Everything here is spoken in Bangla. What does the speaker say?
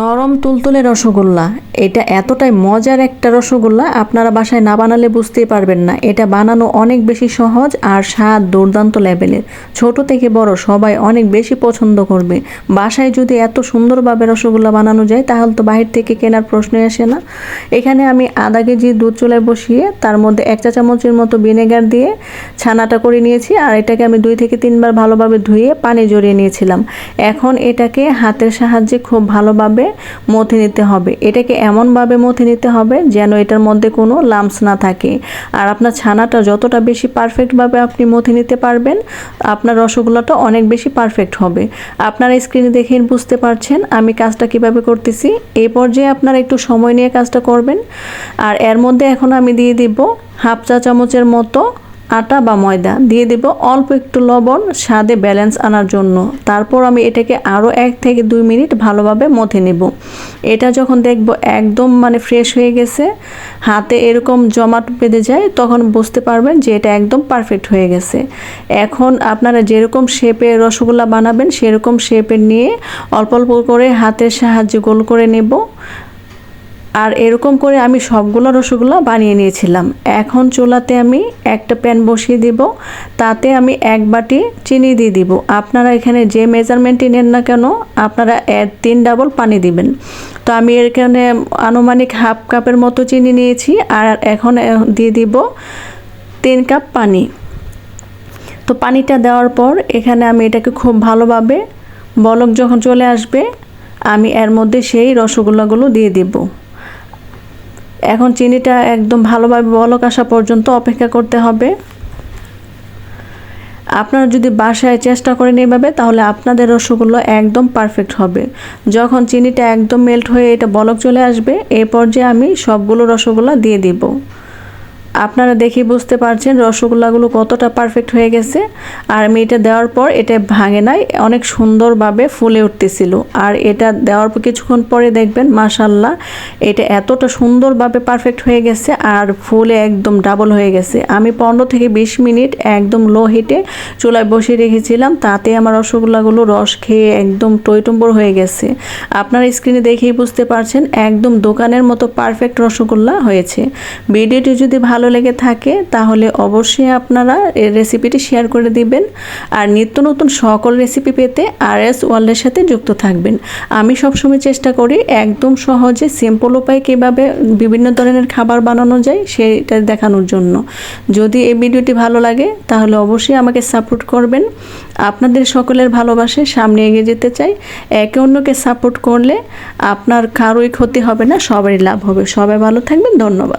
নরম তুলতুলে রসগোল্লা। এটা এতটাই মজার একটা রসগোল্লা, আপনারা বাসায় না বানালে বুঝতেই পারবেন না। এটা বানানো অনেক বেশি সহজ আর স্বাদ দুর্দান্ত লেভেলের। ছোট থেকে বড় সবাই অনেক বেশি পছন্দ করবে। বাসায় যদি এত সুন্দরভাবে রসগোল্লা বানানো যায়, তাহলে তো বাহির থেকে কেনার প্রশ্নই আসে না। এখানে আমি আধা কেজি দুধ চুলায় বসিয়ে, তার মধ্যে এক চা চামচের মতো ভিনেগার দিয়ে ছানাটা করে নিয়েছি আর এটাকে আমি দুই থেকে তিনবার ভালোভাবে ধুয়ে পানি জড়িয়ে নিয়েছিলাম। এখন এটাকে হাতের সাহায্যে খুব ভালোভাবে মথে নিতে হবে। এটাকে এমনভাবে মথে নিতে হবে যেন এটার মধ্যে কোনো লামস না থাকে। আর আপনার ছানাটা যতটা বেশি পারফেক্টভাবে আপনি মথে নিতে পারবেন, আপনার রসগোল্লাটা অনেক বেশি পারফেক্ট হবে। আপনার স্ক্রিনে দেখে বুঝতে পারছেন আমি কাজটা কীভাবে করতেছি। এই পর্যায়ে আপনারা একটু সময় নিয়ে কাজটা করবেন। আর এর মধ্যে এখন আমি দিয়ে দিব হাফ চা চামচের মতো আটা বা ময়দা দিয়ে দেব অল্প একটু লবণ, স্বাদে ব্যালেন্স আনার জন্য। তারপর আমি এটাকে আরও এক থেকে দুই মিনিট ভালোভাবে মথে নেব। এটা যখন দেখব একদম মানে ফ্রেশ হয়ে গেছে, হাতে এরকম জমাট বেঁধে যায়, তখন বুঝতে পারবেন যে এটা একদম পারফেক্ট হয়ে গেছে। এখন আপনারা যেরকম শেপে রসগোল্লা বানাবেন, সেরকম শেপের নিয়ে অল্প অল্প করে হাতের সাহায্যে গোল করে নেব। আর এরকম করে আমি সবগুলো রসগোল্লা বানিয়ে নিয়েছিলাম। এখন চুলাতে আমি একটা প্যান বসিয়ে দিব, তাতে আমি এক বাটি চিনি দিয়ে দিব। আপনারা এখানে যে মেজারমেন্টই নেন না কেন, আপনারা এর তিন ডাবল পানি দিবেন। তো আমি এখানে আনুমানিক হাফ কাপের মতো চিনি নিয়েছি আর এখন দিয়ে দিব তিন কাপ পানি। তো পানিটা দেওয়ার পর এখানে আমি এটাকে খুব ভালোভাবে বলক যখন চলে আসবে, আমি এর মধ্যে সেই রসগোল্লাগুলো দিয়ে দিব। এখন চিনিটা একদম ভালোভাবে বলক আসা পর্যন্ত অপেক্ষা করতে হবে। আপনারা যদি বাসায় চেষ্টা করেন এইভাবে তাহলে আপনাদের রসগোল্লা একদম পারফেক্ট হবে। যখন চিনিটা একদম মেল্ট হয়ে এটা বলক চলে আসবে, এ পর্যায়ে আমি সবগুলো রসগোল্লা দিয়ে দিব। আপনারা দেখে বুঝতে পারছেন রসগোল্লাগুলো কতটা পারফেক্ট হয়ে গেছে। আর আমি এটা দেওয়ার পর এটা ভাঙে নাই, অনেক সুন্দরভাবে ফুলে উঠতেছিল। আর এটা দেওয়ার পর কিছুক্ষণ পরে দেখবেন মাশাল্লাহ এটা এতটা সুন্দরভাবে পারফেক্ট হয়ে গেছে আর ফুলে একদম ডাবল হয়ে গেছে। আমি পনেরো থেকে বিশ মিনিট একদম লো হিটে চুলায় বসিয়ে রেখেছিলাম, তাতে আমার রসগোল্লাগুলো রস খেয়ে একদম টইটম্বর হয়ে গেছে। আপনারা স্ক্রিনে দেখেই বুঝতে পারছেন, একদম দোকানের মতো পারফেক্ট রসগোল্লা হয়েছে। ভিডিওটি যদি ভালো ভালো লেগে থাকে, তাহলে অবশ্যই আপনারা এই রেসিপিটি শেয়ার করে দিবেন। আর নিত্য নতুন সকল রেসিপি পেতে আর এস ওয়ার্ল্ডের সাথে যুক্ত থাকবেন। আমি সবসময় চেষ্টা করি একদম সহজে সিম্পল উপায়ে কীভাবে বিভিন্ন ধরনের খাবার বানানো যায় সেটা দেখানোর জন্য। যদি এই ভিডিওটি ভালো লাগে, তাহলে অবশ্যই আমাকে সাপোর্ট করবেন। আপনাদের সকলের ভালোবাসে সামনে এগিয়ে যেতে চাই। একে অন্যকে সাপোর্ট করলে আপনার কারোই ক্ষতি হবে না, সবারই লাভ হবে। সবাই ভালো থাকবেন, ধন্যবাদ।